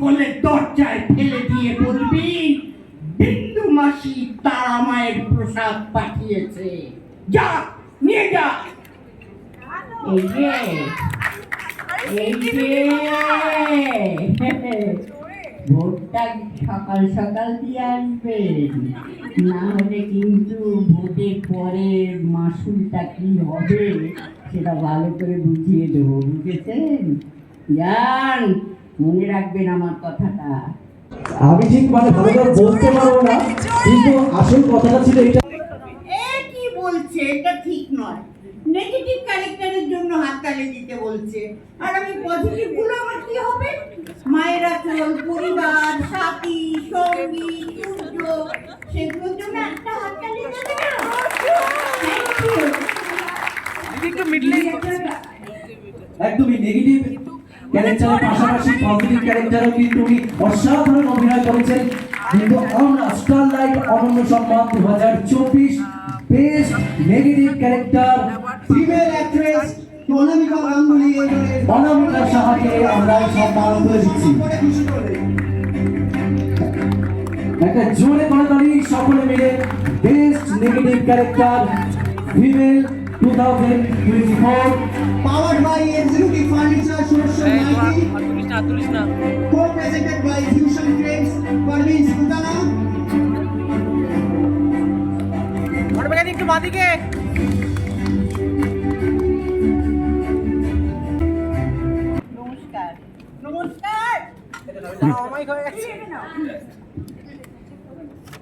করলে দরজায় ফেলে দিয়ে বলবি, বিন্দু মাসি তারা মায়ের প্রসাদ পাঠিয়েছে। যা, নিয়ে যা। এই যে এই যে। ভোটটা সকাল সকাল দিয়ে আসবেন না হলে কিন্তু ভোটের পরে মাসুলটা কি হবে, সেটা ভালো করে বুঝিয়ে দেবো, বুঝেছেন? যান। মনে রাখবেন আমার কথাটা। আমি ঠিক মানে ভালো করে বলতে পারব না কিন্তু আসল কথাটা ছিল এটা। এ কি বলছে? এটা ঠিক নয়। নেগেটিভ ক্যারেক্টারের জন্য হাততালি দিতে বলছে। আর আমি পজিটিভগুলো আমার কি হবে? মায়েরা চল পরিবার সাথী সঙ্গী সূর্য সেগুলোর জন্য একটা হাততালি দেবে না? একদমই নেগেটিভ ক্যারেক্টারের পাশাপাশি পজিটিভ ক্যারেক্টারও কিন্তু উনি অসাধারণ অভিনয় করেছেন। কিন্তু আমরা স্টারলাইট অনন্য সম্মান দু হাজার চব্বিশ best negative character female actress Anamika Ganguly Anamika সাহাকে আমরা সম্মান করে দিচ্ছি। একটা জোরে কড়াকড়ি সকলে মিলে best negative character female two thousand twenty four powered by Executive Furniture Social co-presented by Fusion Trends, Parveen Sultana, একটু বাদিকে নমস্কার নমস্কার হয়ে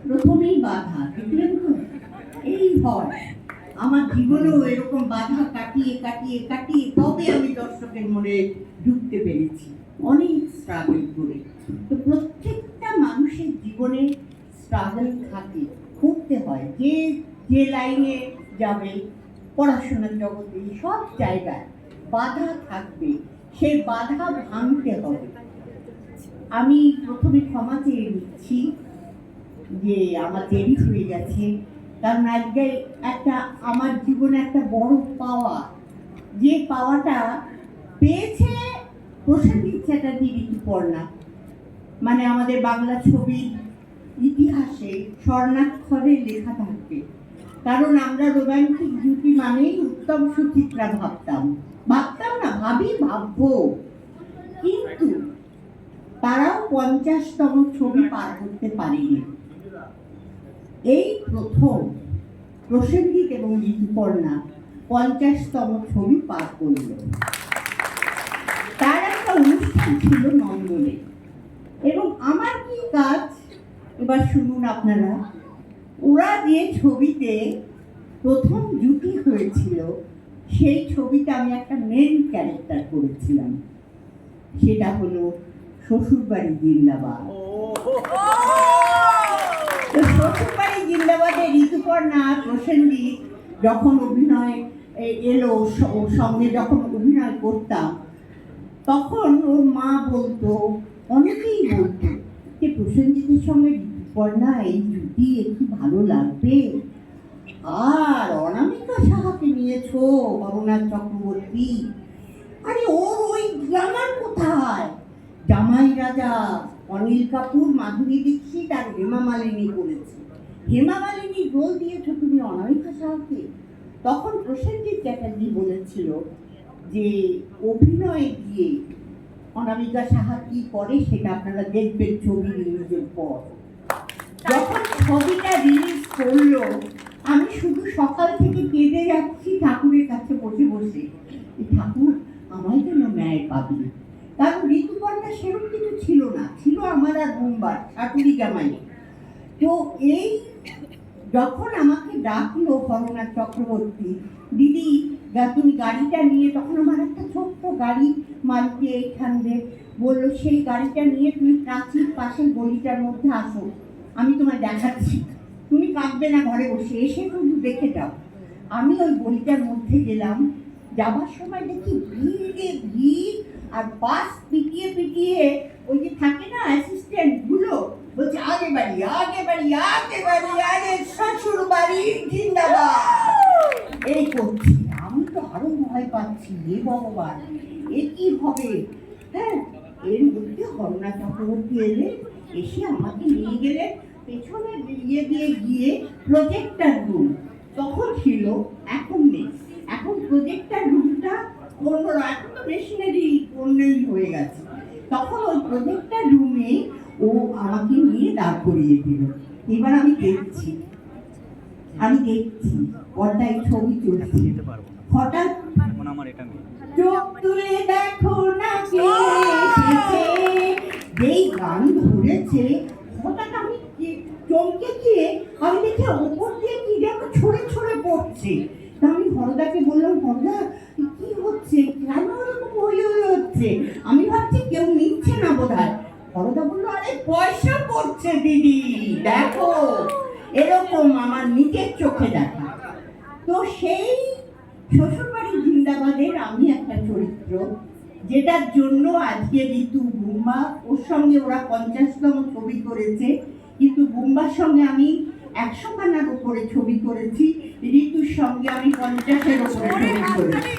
প্রথমেই বাধা এই ভয় আমার জীবনেও এরকম বাধা কাটিয়ে কাটিয়ে কাটিয়ে তবে আমি দর্শকের মনে ঢুকতে পেরেছি। অনেক স্ট্রাগল করে। তো প্রত্যেকটা মানুষের জীবনে স্ট্রাগল থাকে। করতে হয়। যে যে লাইনে যাবে, পড়াশোনার জগতে, সব জায়গায় বাধা থাকবে। সেই বাধা ভাঙতে হবে। আমি প্রথমে ক্ষমা চেয়ে নিচ্ছি যে আমার দেরি হয়ে গেছে। কারণ আজকে একটা, আমার জীবনে একটা বড় পাওয়া। যে পাওয়াটা পেয়েছে প্রসেনজিৎ চ্যাটার্জি ঋতুপর্ণা মানে আমাদের বাংলা ছবির ইতিহাসে স্বর্ণাক্ষরে লেখা থাকবে কারণ আমরা রোমান্টিক জুটি মানেই উত্তম সুচিত্রা ভাবতাম। ভাবতাম না, ভাবি ভাববো। কিন্তু তারাও পঞ্চাশতম ছবি পার করতে পারেনি। এই প্রথম প্রসেনজিৎ এবং ঋতুপর্ণা পঞ্চাশতম ছবি পার করল তার একটা অনুষ্ঠান ছিল নন্দনে। এবং আমার কি কাজ? এবার শুনুন আপনারা। ওরা যে ছবিতে প্রথম জুটি হয়েছিল, সেই ছবিতে আমি একটা মেন ক্যারেক্টার করেছিলাম। সেটা হলো শ্বশুরবাড়ি জিন্দাবাদ। তো শ্বশুরবাড়ি জিন্দাবাদে ঋতুপর্ণা প্রসেনজিৎ যখন অভিনয় এলো ওর সঙ্গে যখন অভিনয় করতাম তখন ওর মা বলতো অনেকেই বলতো যে প্রসেনজিতের সঙ্গে ঋতুপর্ণা এই জুটি একটু ভালো লাগবে আর অনামিকা সাহাকে নিয়েছো করুণার চক্রবর্তী আরে ওর ওই গ্রামার কোথায় জামাই রাজা অনিল কাপুর মাধুরী দীক্ষিত আর হেমা মালিনী করেছে। হেমা মালিনী রোল দিয়েছ তুমি অনামিকা সাহাকে। তখন প্রসেনজিৎ চ্যাটার্জি বলেছিল যে, অভিনয়ে গিয়ে অনামিকা সাহা কি করে সেটা আপনারা দেখবেন ছবি রিলিজের পর। যখন ছবিটা রিলিজ করল, আমি শুধু সকাল থেকে কেঁদে যাচ্ছি ঠাকুরের কাছে বসে বসে। ঠাকুর, আমায় যেন ন্যায় পাবি। কারণ ঋতুপর্ণা সেরকম কিছু ছিল না, ছিল আমার আর বোম্বার ঠাকুরি জামাই। তো এই যখন আমাকে ডাকলো করোনা চক্রবর্তী, দিদি গা- তুমি গাড়িটা নিয়ে, তখন আমার একটা ছোট্ট গাড়ি মারুতি এইট হান্ড্রেড বলল, সেই গাড়িটা নিয়ে তুমি প্রাচীর পাশের গলিটার মধ্যে আসো, আমি তোমায় দেখাচ্ছি। তুমি কাঁদবে না ঘরে বসে, এসে শুধু দেখে যাও। আমি ওই গলিটার মধ্যে গেলাম, যাবার সময় দেখি ভিড়ে ভিড় আর বাস পিটিয়ে পিটিয়ে ওই যে থাকে না অ্যাসিস্ট্যান্টগুলো, বলছে, আগে বাড়ি আগে বাড়ি আগে বাড়ি, আগে শ্বশুর বাড়ি, জিন্দাবাদ। এই করছি। আমি তো আরও ভয় পাচ্ছি, হে ভগবান, এ কি হবে? হ্যাঁ এর মধ্যে হরনা চক্রবর্তী এলেন এসে আমাকে নিয়ে গেলেন পেছনে ইয়ে দিয়ে গিয়ে প্রজেক্টার রুম তখন ছিল এখন নেই। এখন প্রজেক্টার রুমটা অন্য এখন তো মেশিনারি অন্যই হয়ে গেছে। তখন ওই প্রজেক্টার রুমে ও আমাকে নিয়ে দাঁড় করিয়ে দিল। এবার আমি দেখছি আমি দেখছি, পর্দায় ছবি চলছে হঠাৎ চোখ তুলে দেখো না যেই গান ধরেছে, হঠাৎ আমি চমকে গিয়ে আমি দেখি ওপর দিয়ে কি যেন ছড়ে ছড়ে পড়ছে তা আমি হরদাকে বললাম হরদা কি হচ্ছে কেন এরকম হয়ে হচ্ছে। আমি ভাবছি কেউ নিচ্ছে না বোধ হয় হরদা বলল, আরে পয়সা পড়ছে দিদি, দেখো, এরকম আমার নিজের চোখে দেখা। তো সেই শ্বশুরবাড়ি জিন্দাবাদের আমি একটা চরিত্র, যেটার জন্য আজকে ঋতু বুম্বা, ওর সঙ্গে ওরা পঞ্চাশতম ছবি করেছে। কিন্তু বুম্বার সঙ্গে আমি একশো খানার উপরে ছবি করেছি। ঋতুর সঙ্গে আমি পঞ্চাশের উপরে ছবি করেছি।